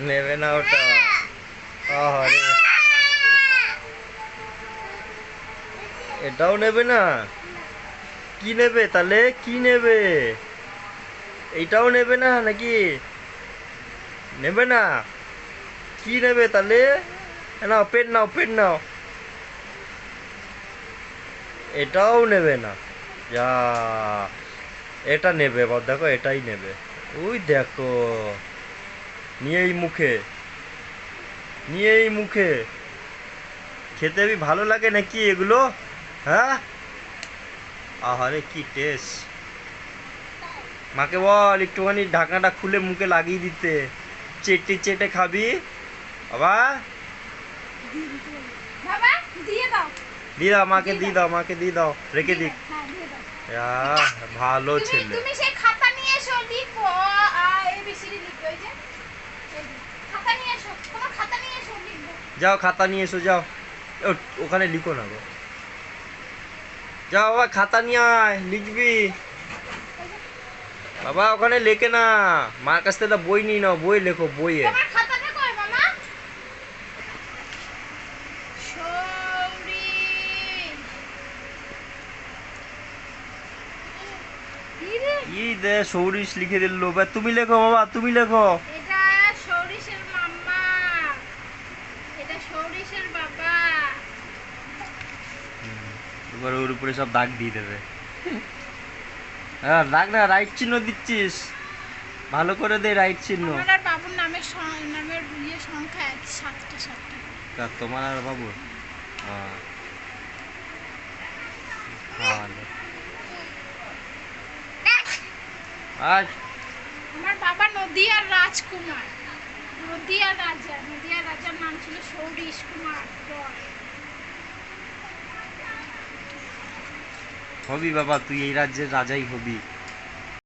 নেবে না ওটা। এটাও নেবে না? কি নেবে তাহলে? কি নেবে? এইটাও নেবে না নাকি? নেবে না? কি নেবে তাহলে? নাও, পেন নাও পেন নাও। এটাও নেবে না। যা, এটা নেবে দেখো, এটাই নেবে। ওই দেখো। নিয়েই মুখে। নিয়েই মুখে। খেতে বি ভালো লাগে নাকি এগুলো? হ্যাঁ? আহারে কি টেস্ট মাকে বল একটুখানি ঢাকনাটা খুলে মুখে লাগিয়ে দিতে। চেটে চেটে খাবি? বাবা? দিয়ে দাও। মাকে দিয়ে দাও। মাকে দিয়ে দাও রেখে দিক। হ্যাঁ ভালো ছেলে। তুমি সেই খাতা নিয়ে এসো লিখো। এবিসিডি লিখবে ওই যে এই যে, খাতা নিয়ে এসো তোমার খাতা নিয়ে এসো লিখব যাও খাতা নিয়ে এসো যাও। ওখানে লিখো না গো। যাও বাবা খাতা নিয়ে আয় লিখবি। বাবা ওখানে লেখে না। মার কাছ থেকে বই নিয়ে নাও বই লেখো বইয়ে। ই দে সৌরিশ লিখে দিল। বা তুমি লেখো বাবা তুমি লেখো। বাবা। এবার ওর উপরে সব দাগ দিয়ে দেবে। হ্যাঁ দাগ না রাইট চিহ্ন দিচ্ছিস। ভালো করে দে রাইট চিহ্ন। আমার আর বাবুর নামের নামের ইয়ে সংখ্যা এক সাতটা সাতটা। তা তোমার আর বাবু হ্যাঁ। ভালো। আর আমার বাবা নদিয়ার রাজকুমার। নদিয়ার রাজা, নদিয়া রাজার নাম ছিল সৌরিশ কুমার হবি বাবা, তুই এই রাজ্যের রাজাই হবি।